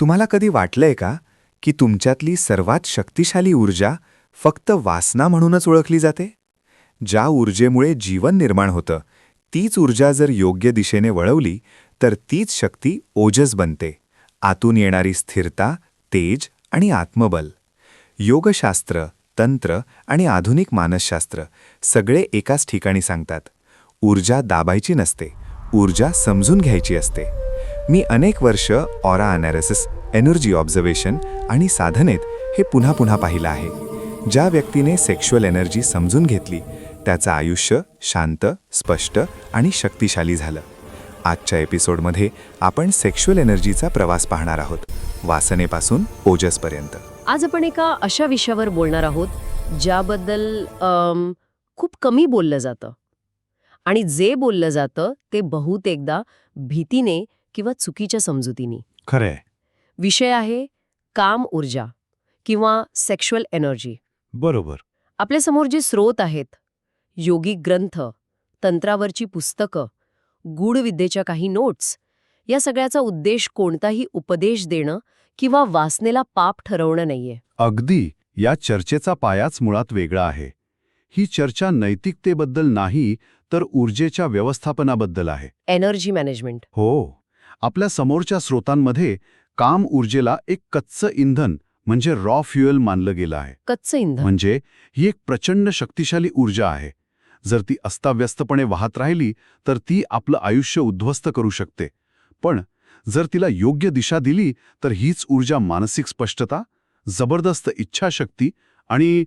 तुम्हाला कधी वाटलंय का की तुमच्यातली सर्वात शक्तिशाली ऊर्जा फक्त वासना म्हणूनच ओळखली जाते? ज्या ऊर्जेमुळे जीवन निर्माण होतं तीच ऊर्जा जर योग्य दिशेने वळवली तर तीच शक्ती ओजस बनते. आतून येणारी स्थिरता तेज आणि आत्मबल. योगशास्त्र तंत्र आणि आधुनिक मानसशास्त्र सगळे एकाच ठिकाणी सांगतात. ऊर्जा दाबायची नसते. ऊर्जा समजून घ्यायची असते. मी अनेक वर्ष ऑरा अनालिसिस एनर्जी ऑब्झर्वेशन आणि साधनेत हे पुन्हा पुन्हा पाहिलं आहे. ज्या व्यक्तीने सेक्शुअल एनर्जी समजून घेतली त्याचं आयुष्य शांत स्पष्ट आणि शक्तिशाली झालं. आजच्या एपिसोडमध्ये आपण सेक्शुअल एनर्जीचा प्रवास पाहणार आहोत वासनेपासून ओजसपर्यंत. आज आपण एका अशा विषयावर बोलणार आहोत ज्याबद्दल खूप कमी बोललं जातं. आणि जे बोललं जातं ते बहुतेकदा भीतीने किंवा चुकीच्या समजुतीने. खरंय. विषय आहे काम ऊर्जा किंवा सेक्शुअल एनर्जी बरोबर. आपल्यासमोर जे स्रोत आहेत योगिक ग्रंथ तंत्रावरची पुस्तकं गूढविद्येच्या काही नोट्स या सगळ्याचा उद्देश कोणताही उपदेश देणं किंवा वासनेला पाप ठरवणं नाहीये. अगदी या चर्चेचा पायाच मुळात वेगळा आहे. ही चर्चा नैतिकतेबद्दल नाही तर ऊर्जेच्या व्यवस्थापनाबद्दल आहे. एनर्जी मॅनेजमेंट हो. आपल्या समोरच्या स्रोतांमध्ये काम ऊर्जेला एक कच्चं इंधन म्हणजे रॉ फ्युएल मानलं गेलं आहे. कच्चं इंधन. म्हणजे ही एक प्रचंड शक्तिशाली ऊर्जा आहे. जर ती अस्ताव्यस्तपणे वाहत राहिली तर ती आपलं आयुष्य उद्ध्वस्त करू शकते. पण जर तिला योग्य दिशा दिली तर हीच ऊर्जा मानसिक स्पष्टता जबरदस्त इच्छाशक्ती आणि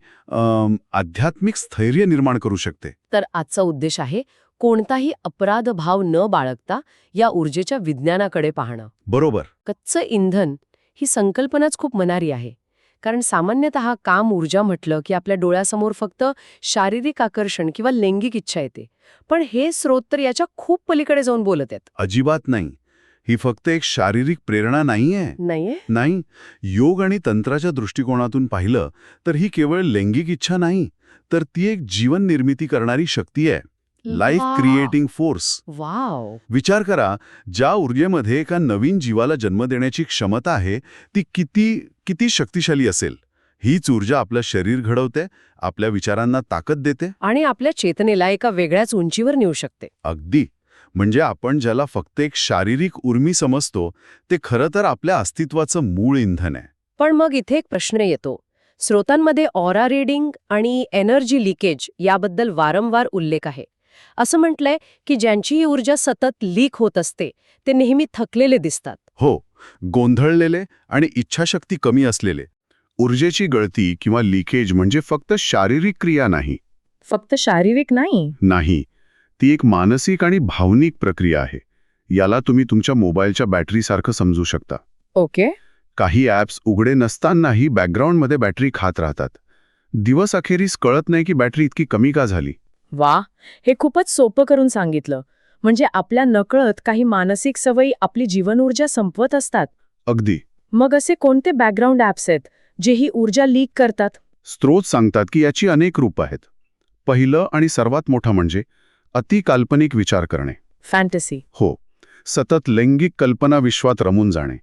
आध्यात्मिक स्थैर्य निर्माण करू शकते. तर आजचा उद्देश आहे कोणताही अपराध भाव न बाळगता या ऊर्जेच्या विज्ञानाकडे पाहणं. बरोबर. कच्चं इंधन ही संकल्पनाच खूप मनारी आहे. कारण सामान्यतः काम ऊर्जा म्हटलं की आपल्या डोळ्यासमोर फक्त शारीरिक आकर्षण किंवा लैंगिक इच्छा येते. पण हे स्रोत तर याच्या खूप पलीकडे जाऊन बोलत आहेत. अजिबात नाही. ही फक्त एक शारीरिक प्रेरणा नाहीये. नाहीये? नाही. योग आणि तंत्राच्या दृष्टिकोनातून पाहिलं तर ही केवळ लैंगिक इच्छा नाही तर ती एक जीवन निर्मिती करणारी शक्ती आहे. लाईफ. Creating force wow. विचार करा ज्या ऊर्जेमध्ये एका नवीन जीवाला जन्म देण्याची क्षमता आहे ती किती किती शक्तिशाली असेल? हीच ऊर्जा आपलं शरीर घडवते आपल्या विचारांना ताकद देते. आणि आपल्या चेतनेला एका वेगळ्याच उंचीवर नेऊ शकते. अगदी. म्हणजे आपण ज्याला फक्त एक शारीरिक उर्मी समजतो ते खरं तर आपल्या अस्तित्वाचं मूळ इंधन आहे. पण मग इथे एक प्रश्न येतो. स्रोतांमध्ये ऑरा रीडिंग आणि एनर्जी लिकेज याबद्दल वारंवार उल्लेख आहे. असं म्हटलंय की ज्यांची ही ऊर्जा सतत लीक होत असते ते नेहमी थकलेले दिसतात. हो गोंधळलेले आणि इच्छाशक्ती कमी असलेले. ऊर्जेची गळती किंवा लिकेज म्हणजे फक्त शारीरिक क्रिया नाही. फक्त शारीरिक नाही? नाही ती एक मानसिक आणि भावनिक प्रक्रिया आहे. याला तुम्ही तुमच्या मोबाईलच्या बॅटरीसारखं समजू शकता. ओके. काही ॲप्स उघडे नसतानाही बॅकग्राऊंडमध्ये बॅटरी खात राहतात. दिवस अखेरीस कळत नाही की बॅटरी इतकी कमी का झाली. वा हे खूपच सोपं करून सांगितलं. म्हणजे आपल्या नकळत काही मानसिक सवयी आपली जीवन ऊर्जा संपवत असतात. अगदी. मग असे कोणते बॅकग्राऊंड ॲप्स आहेत जे ही ऊर्जा लीक करतात? स्त्रोत सांगतात की याची अनेक रूप आहेत. पहिलं आणि सर्वात मोठं म्हणजे अतिकाल्पनिक विचार करणे. फॅन्टसी हो. सतत लैंगिक कल्पना विश्वात रमून जाणे.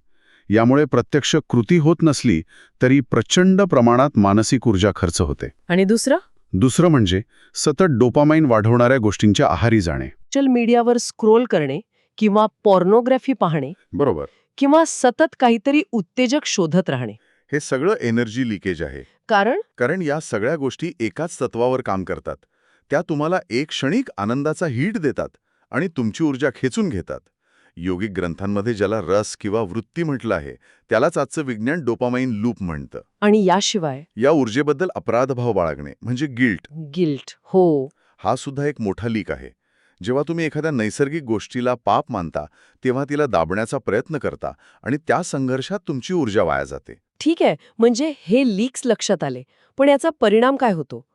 यामुळे प्रत्यक्ष कृती होत नसली तरी प्रचंड प्रमाणात मानसिक ऊर्जा खर्च होते. आणि दुसरं? दुसरं म्हणजे सतत डोपामाइन वाढवणाऱ्या गोष्टींच्या आहारी जाणे. सोशल मीडियावर स्क्रोल करणे किंवा पॉर्नोग्राफी पाहणे बरोबर. किंवा सतत काहीतरी उत्तेजक शोधत राहणे. हे सगळं एनर्जी लिकेज आहे. कारण? कारण या सगळ्या गोष्टी एकाच तत्वावर काम करतात. त्या तुम्हाला एक क्षणिक आनंदाचा हिट देतात आणि तुमची ऊर्जा खेचून घेतात. योगिक ग्रंथांमध्ये ज्याला रस किंवा वृत्ती म्हटलं आहे त्यालाच आजचं विज्ञान डोपामाइन लूप म्हणतं. आणि याशिवाय या ऊर्जेबद्दल अपराधभाव बाळगणे म्हणजे गिल्ट. गिल्ट हो. हा सुद्धा एक मोठा लीक आहे. जेव्हा तुम्ही एखाद्या नैसर्गिक गोष्टीला पाप मानता तेव्हा तिला दाबण्याचा प्रयत्न करता आणि त्या संघर्षात तुमची ऊर्जा वाया जाते. ठीक आहे म्हणजे हे लीक्स लक्षात आले पण याचा परिणाम काय होतो?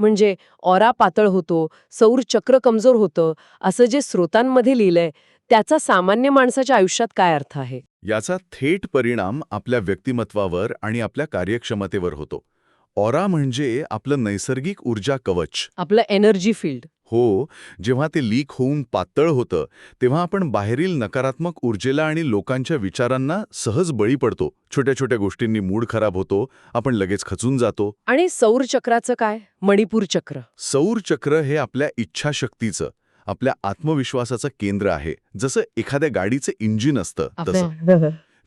म्हणजे ऑरा पातळ होतो सौर चक्र कमजोर होतं असं जे स्रोतांमध्ये लिहिलंय त्याचा सामान्य माणसाच्या आयुष्यात काय अर्थ आहे? याचा थेट परिणाम आपल्या व्यक्तिमत्वावर आणि आपल्या कार्यक्षमतेवर होतो. ऑरा म्हणजे आपलं नैसर्गिक ऊर्जा कवच. आपलं एनर्जी फील्ड. हो जेव्हा ते लीक होऊन पातळ होतं तेव्हा आपण बाहेरील नकारात्मक ऊर्जेला आणि लोकांच्या विचारांना सहज बळी पडतो. छोट्या छोट्या गोष्टींनी मूड खराब होतो आपण लगेच खचून जातो. आणि सौर चक्राचं काय? मणिपूर चक्र. सौर चक्र हे आपल्या इच्छाशक्तीचं. आपल्या आत्मविश्वासाचं केंद्र आहे. जसं एखाद्या गाडीचं इंजिन असतं तसं.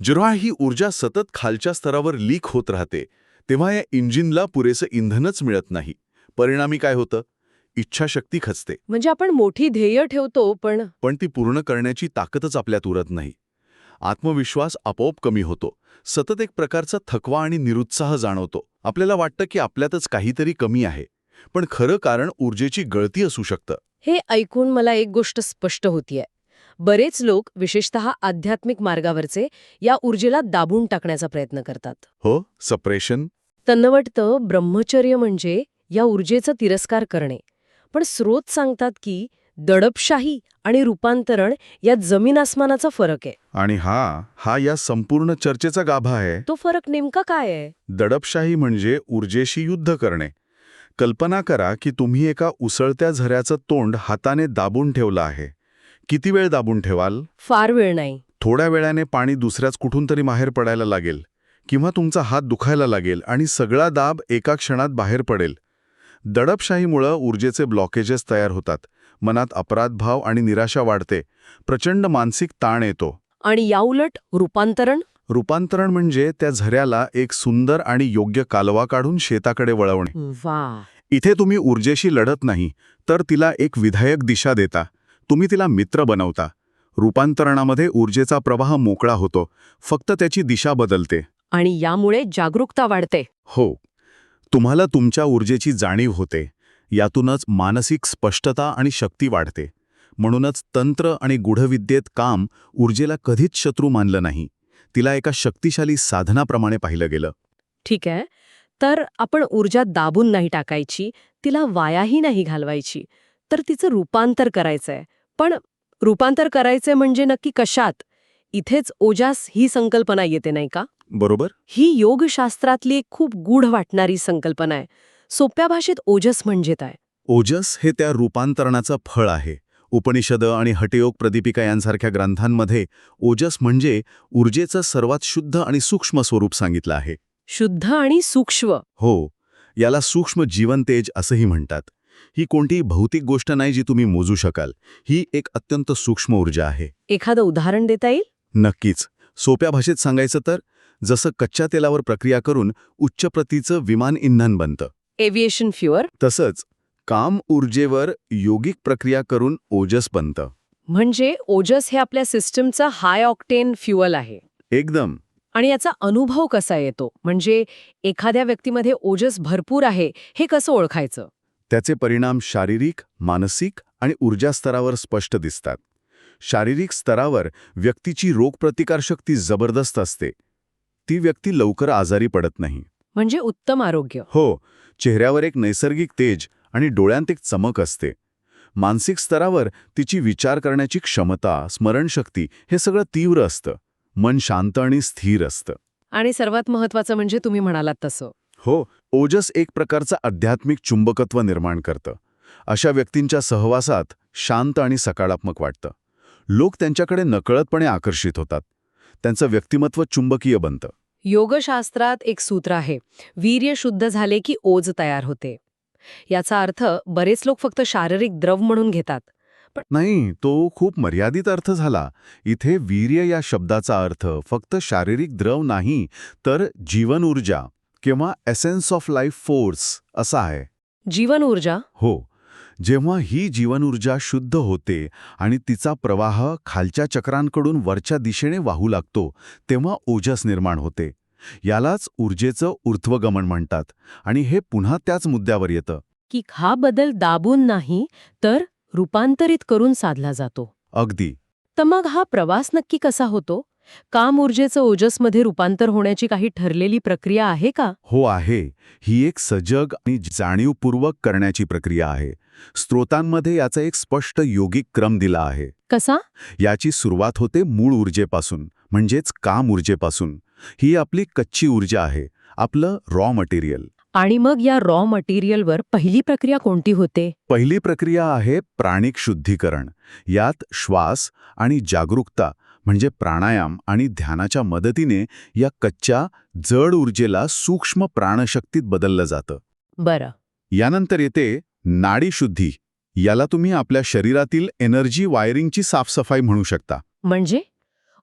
जेव्हा ही ऊर्जा सतत खालच्या स्तरावर लीक होत राहते. तेव्हा या इंजिनला पुरेसं इंधनच मिळत नाही. परिणामी काय होतं? इच्छाशक्ती खचते. म्हणजे आपण मोठी ध्येय ठेवतो पण पण ती पूर्ण करण्याची ताकदच आपल्यात उरत नाही. आत्मविश्वास आपोआप कमी होतो. सतत एक प्रकारचा थकवा आणि निरुत्साह जाणवतो. आपल्याला वाटतं की आपल्यातच काहीतरी कमी आहे. पण खरं कारण ऊर्जेची गळती असू शकतं. हे ऐकून मला एक गोष्ट स्पष्ट होतीये. बरेच लोक विशेषतः आध्यात्मिक मार्गावरचे या ऊर्जेला दाबून टाकण्याचा प्रयत्न करतात. हो सप्रेशन. त्यांना वाटतं ब्रह्मचर्य म्हणजे या ऊर्जेचा तिरस्कार करणे. पण स्रोत सांगतात की दडपशाही आणि रूपांतरण यात जमीन आसमानाचा फरक आहे. आणि हा हा या संपूर्ण चर्चेचा गाभा आहे. तो फरक नेमका काय आहे? दडपशाही म्हणजे ऊर्जेशी युद्ध करणे. कल्पना करा की तुम्ही एका उसळत्या झऱ्याचं तोंड हाताने दाबून ठेवलं आहे. किती वेळ दाबून ठेवाल? फार वेळ नाही. थोड्या वेळाने पाणी दुसऱ्याच कुठून तरी बाहेर पडायला लागेल किंवा तुमचा हात दुखायला लागेल आणि सगळा दाब एका क्षणात बाहेर पडेल. दडपशाहीमुळं ऊर्जेचे ब्लॉकेजेस तयार होतात. मनात अपराधभाव आणि निराशा वाढते. प्रचंड मानसिक ताण येतो. आणि याउलट रूपांतरण रूपांतरण म्हणजे त्या झऱ्याला एक सुंदर आणि योग्य कालवा काढून शेताकडे वळवणे. वा. इथे तुम्ही ऊर्जेशी लढत नाही तर तिला एक विधायक दिशा देता. तुम्ही तिला मित्र बनवता. रूपांतरणामध्ये ऊर्जेचा प्रवाह मोकळा होतो फक्त त्याची दिशा बदलते. आणि यामुळे जागरूकता वाढते. हो. तुम्हाला तुमच्या ऊर्जेची जाणीव होते. यातूनच मानसिक स्पष्टता आणि शक्ती वाढते. म्हणूनच तंत्र आणि गूढविद्येत काम ऊर्जेला कधीच शत्रू मानलं नाही. तिला एका शक्तिशाली साधनाप्रमाणे पाहिलं गेलं. ठीक आहे. तर आपण ऊर्जा दाबून नाही टाकायची तिला वायाही नाही घालवायची. तर तिचं रूपांतर करायचंय. पण रूपांतर करायचंय म्हणजे नक्की कशात? इथेच ओजास ही संकल्पना येते नाही का? बरोबर. ही योगशास्त्रातली एक खूप गूढ वाटणारी संकल्पना आहे. सोप्या भाषेत ओजस म्हणजे काय? ओजस हे त्या रूपांतरणाचं फळ आहे. उपनिषद आणि हटयोग प्रदीपिका यांसारख्या ग्रंथांमध्ये ओजस म्हणजे ऊर्जेचं सर्वात शुद्ध आणि सूक्ष्म स्वरूप सांगितलं आहे. शुद्ध आणि सूक्ष्म. हो याला सूक्ष्म जीवनतेज असंही म्हणतात. ही कोणतीही भौतिक गोष्ट नाही जी तुम्ही मोजू शकाल. ही एक अत्यंत सूक्ष्म ऊर्जा आहे. एखादं उदाहरण देता येईल? नक्कीच. सोप्या भाषेत सांगायचं तर जसं कच्च्या तेलावर प्रक्रिया करून उच्च प्रतीचं विमान इंधन बनतं. Aviation fuel? तसंच काम ऊर्जेवर योगिक प्रक्रिया करून ओजस बनतं. म्हणजे ओजस हे आपल्या सिस्टमचा हाय ऑक्टेन फ्युअल आहे. एकदम. आणि याचा अनुभव कसा येतो? म्हणजे एखाद्या व्यक्तीमध्ये ओजस भरपूर आहे हे कसं ओळखायचं? त्याचे परिणाम शारीरिक मानसिक आणि ऊर्जा स्तरावर स्पष्ट दिसतात. शारीरिक स्तरावर व्यक्तीची रोगप्रतिकारशक्ती जबरदस्त असते. ती व्यक्ती लवकर आजारी पडत नाही. म्हणजे उत्तम आरोग्य. हो चेहऱ्यावर एक नैसर्गिक तेज आणि डोळ्यांत एक चमक असते. मानसिक स्तरावर तिची विचार करण्याची क्षमता स्मरणशक्ती हे सगळं तीव्र असतं. मन शांत आणि स्थिर असतं. आणि सर्वात महत्वाचं म्हणजे तुम्ही म्हणालात तसं. हो ओजस एक प्रकारचं आध्यात्मिक चुंबकत्व निर्माण करतं. अशा व्यक्तींच्या सहवासात शांत आणि सकारात्मक वाटतं. लोक त्यांच्याकडे नकळतपणे आकर्षित होतात. त्यांचं व्यक्तिमत्व चुंबकीय बनतं. योगशास्त्रात एक सूत्र आहे. वीर्य शुद्ध झाले की ओज तयार होते. याचा अर्थ बरेच लोक फक्त शारीरिक द्रव म्हणून घेतात. नाही तो खूप मर्यादित अर्थ झाला. इथे वीर्य या शब्दाचा अर्थ फक्त शारीरिक द्रव नाही तर जीवन ऊर्जा किंवा एसेन्स ऑफ लाईफ फोर्स असा आहे. जीवन ऊर्जा? हो. जेव्हा ही जीवन ऊर्जा शुद्ध होते आणि तिचा प्रवाह खालच्या चक्रांकडून वरच्या दिशेने वाहू लागतो तेव्हा ओजस निर्माण होते. यालाच ऊर्जेचं ऊर्ध्वगमन म्हणतात आणि हे पुन्हा त्याच मुद्द्यावर येतं. की हा बदल दाबून नाही तर रूपांतरित करून साधला जातो. अगदी. तर मग हा प्रवास नक्की कसा होतो? काम ऊर्जेचं ओजसमध्ये रूपांतर होण्याची काही ठरलेली प्रक्रिया आहे का? हो आहे. ही एक सजग आणि जाणीवपूर्वक करण्याची प्रक्रिया आहे. स्त्रोतांमध्ये याचा एक स्पष्ट योगिक क्रम दिला आहे. कसा? याची सुरुवात होते मूळ ऊर्जेपासून म्हणजेच काम ऊर्जेपासून. ही आपली कच्ची ऊर्जा आहे आपलं रॉ मटेरियल आणि मग या रॉ मटेरियलवर पहिली प्रक्रिया कोणती होते? पहिली प्रक्रिया आहे प्राणिक शुद्धीकरण. यात श्वास आणि जागरूकता म्हणजे प्राणायाम आणि ध्यानाच्या मदतीने या कच्च्या जड ऊर्जेला सूक्ष्म प्राणशक्तीत बदललं जातं. बरं. यानंतर येते नाडी शुद्धी. याला तुम्ही आपल्या शरीरातील एनर्जी वायरिंगची साफसफाई म्हणू शकता. म्हणजे?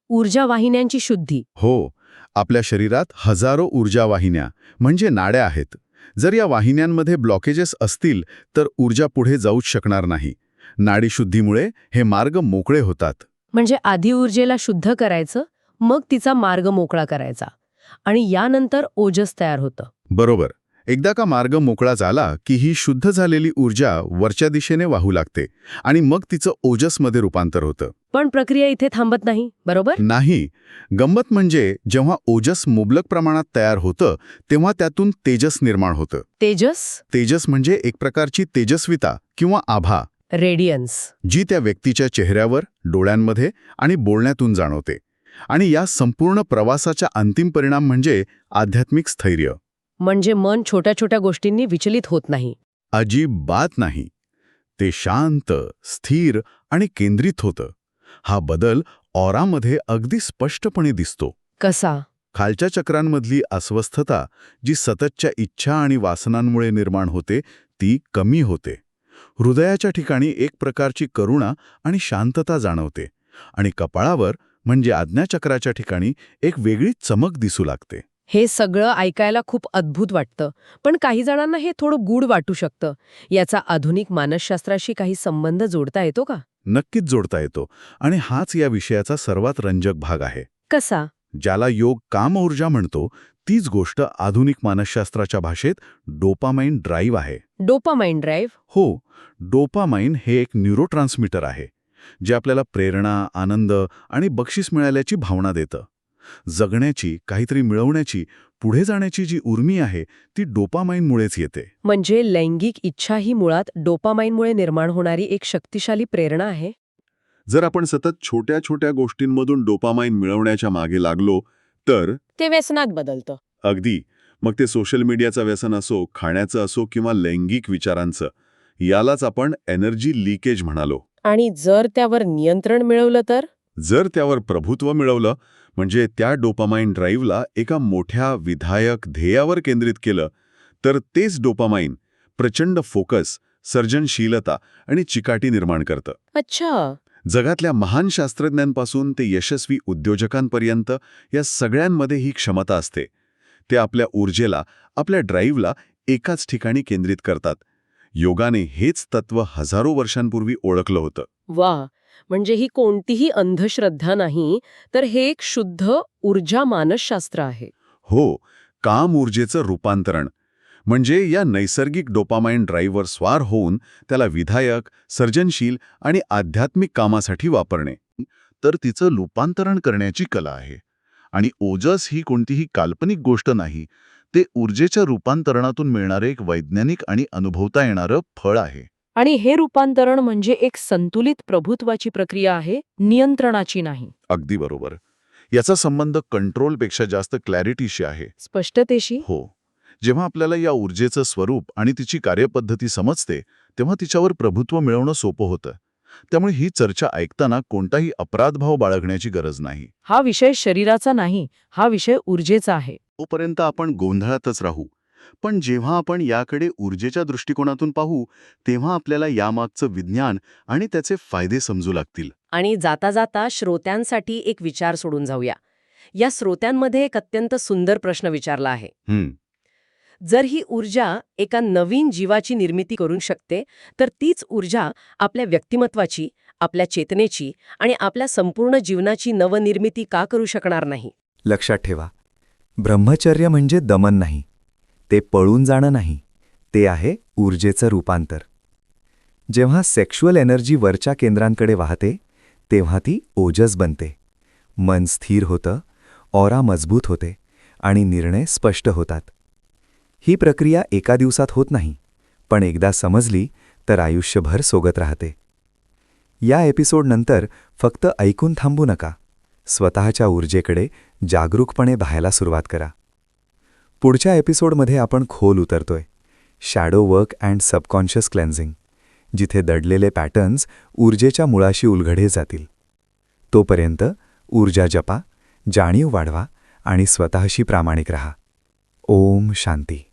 ऊर्जा वाहिन्यांची शुद्धी. हो आपल्या शरीरात हजारो ऊर्जा वाहिन्या म्हणजे नाड्या आहेत. जर या वाहिन्यांमध्ये ब्लॉकेजेस असतील तर ऊर्जा पुढे जाऊच शकणार नाही. नाडीशुद्धीमुळे हे मार्ग मोकळे होतात. म्हणजे आधी ऊर्जेला शुद्ध करायचं मग तिचा मार्ग मोकळा करायचा. आणि यानंतर ओजस तयार होतं. बरोबर. एकदा का मार्ग मोकळा झाला की ही शुद्ध झालेली ऊर्जा वरच्या दिशेने वाहू लागते आणि मग तिचं ओजसमध्ये रूपांतर होतं. पण प्रक्रिया इथे थांबत नाही बरोबर? नाही. गंमत म्हणजे जेव्हा ओजस मुबलक प्रमाणात तयार होतं तेव्हा त्यातून तेजस निर्माण होतं. तेजस? तेजस म्हणजे एक प्रकारची तेजस्विता किंवा आभा. रेडियन्स. जी त्या व्यक्तीच्या चेहऱ्यावर डोळ्यांमध्ये आणि बोलण्यातून जाणवते. आणि या संपूर्ण प्रवासाचा अंतिम परिणाम म्हणजे आध्यात्मिक स्थैर्य. म्हणजे मन छोट्या छोट्या गोष्टींनी विचलित होत नाही. अजिबात नाही. ते शांत स्थिर आणि केंद्रित होतं. हा बदल ऑरामध्ये अगदी स्पष्टपणे दिसतो. कसा? खालच्या चक्रांमधली अस्वस्थता जी सततच्या इच्छा आणि वासनांमुळे निर्माण होते ती कमी होते. हृदयाच्या ठिकाणी एक प्रकारची करुणा आणि शांतता जाणवते आणि कपाळावर म्हणजे आज्ञाचक्राच्या ठिकाणी एक वेगळी चमक दिसू लागते. हे सगळं ऐकायला खूप अद्भुत वाटतं. पण काही जणांना हे थोडं गूढ वाटू शकतं. याचा आधुनिक मानसशास्त्राशी काही संबंध जोडता येतो का? नक्कीच जोडता येतो. आणि हाच या विषयाचा सर्वात रंजक भाग आहे. कसा? ज्याला योग काम ऊर्जा म्हणतो तीच गोष्ट आधुनिक मानसशास्त्राच्या भाषेत डोपामाइन ड्राईव्ह आहे. Dopamine drive? हो डोपामाइन हे एक न्यूरोट्रान्समीटर आहे जे आपल्याला प्रेरणा आनंद आणि बक्षीस मिळाल्याची भावना देतं. जगण्याची काहीतरी मिळवण्याची पुढे जाण्याची जी उर्मी आहे ती डोपामाइनमुळेच येते. म्हणजे लैंगिक इच्छा ही मुळात डोपामाइनमुळे निर्माण होणारी एक शक्तिशाली प्रेरणा आहे? जर आपण सतत छोट्या छोट्या गोष्टींमधून डोपामाइन मिळवण्याच्या मागे लागलो तर? ते व्यसनात बदलतं. अगदी. मग ते सोशल मीडियाचं व्यसन असो खाण्याचं असो किंवा लैंगिक विचारांचं यालाच आपण एनर्जी लिकेज म्हणालो. आणि जर त्यावर नियंत्रण मिळवलं तर? जर त्यावर प्रभुत्व मिळवलं म्हणजे त्या डोपामाइन ड्राईव्हला एका मोठ्या विधायक ध्येयावर केंद्रित केलं. तर तेच डोपामाइन प्रचंड फोकस सर्जनशीलता आणि चिकाटी निर्माण करतं. अच्छा. जगातल्या महान शास्त्रज्ञांपासून ते यशस्वी उद्योजकांपर्यंत या सगळ्यांमध्ये ही क्षमता असते. ते आपल्या ऊर्जेला आपल्या ड्राईव्हला एकाच ठिकाणी केंद्रित करतात. योगाने हेच तत्व हजारो वर्षांपूर्वी ओळखलं होतं. वा. म्हणजे ही कोणतीही अंधश्रद्धा नाही तर हे एक शुद्ध ऊर्जा मानसशास्त्र आहे. हो काम ऊर्जेचं रूपांतरण. म्हणजे या नैसर्गिक डोपामाइन ड्राईव्हवर स्वार होऊन त्याला विधायक सर्जनशील आणि आध्यात्मिक कामासाठी वापरणे. तर तिचं रूपांतरण करण्याची कला आहे. आणि ओजस ही कोणतीही काल्पनिक गोष्ट नाही ते ऊर्जेच्या रूपांतरणातून मिळणारे एक वैज्ञानिक आणि अनुभवता येणारं फळ आहे. आणि हे रूपांतरण म्हणजे एक संतुलित प्रभुत्वाची प्रक्रिया आहे नियंत्रणाची नाही. अगदी बरोबर. याचा संबंध कंट्रोलपेक्षा जास्त क्लॅरिटीशी आहे. स्पष्टतेशी? हो. जेव्हा आपल्याला या ऊर्जेचं स्वरूप आणि तिची कार्यपद्धती समजते तेव्हा तिच्यावर प्रभुत्व मिळवणं सोपं होतं. त्यामुळे ही चर्चा ऐकताना कोणताही अपराधभाव बाळगण्याची गरज नाही. हा विषय शरीराचा नाही हा विषय ऊर्जेचा आहे. तोपर्यंत आपण गोंधळातच राहू. पण जेव्हा आपण याकडे ऊर्जेच्या दृष्टिकोनातून पाहू तेव्हा आपल्याला यामागचं विज्ञान आणि त्याचे फायदे समजू लागतील. आणि जाता जाता श्रोत्यांसाठी एक विचार सोडून जाऊया. या श्रोत्यांमध्ये एक अत्यंत सुंदर प्रश्न विचारला आहे. हं, जर ही ऊर्जा एका नवीन जीवाची निर्मिती करू शकते तर तीच ऊर्जा आपल्या व्यक्तिमत्वाची आपल्या चेतनेची आणि आपल्या संपूर्ण जीवनाची नवनिर्मिती का करू शकणार नाही? लक्षात ठेवा. ब्रह्मचर्य म्हणजे दमन नाही. ते पळून जाणं नाही ते आहे ऊर्जेचं रूपांतर. जेव्हा सेक्शुअल एनर्जी वरच्या केंद्रांकडे वाहते तेव्हा ती ओजस बनते. मन स्थिर होतं ऑरा मजबूत होते आणि निर्णय स्पष्ट होतात. ही प्रक्रिया एका दिवसात होत नाही पण एकदा समजली तर आयुष्यभर सोबत राहते. या एपिसोडनंतर फक्त ऐकून थांबू नका. स्वतःच्या ऊर्जेकडे जागरूकपणे पाहायला सुरुवात करा. पुढच्या एपिसोडमध्ये आपण खोल उतरतोय. Shadow work and subconscious cleansing जिथे दडलेले पॅटर्न्स ऊर्जेच्या मुळाशी उलगडे जातील. तोपर्यंत ऊर्जा जपा जाणीव वाढवा आणि स्वतःशी प्रामाणिक रहा. ओम शांती.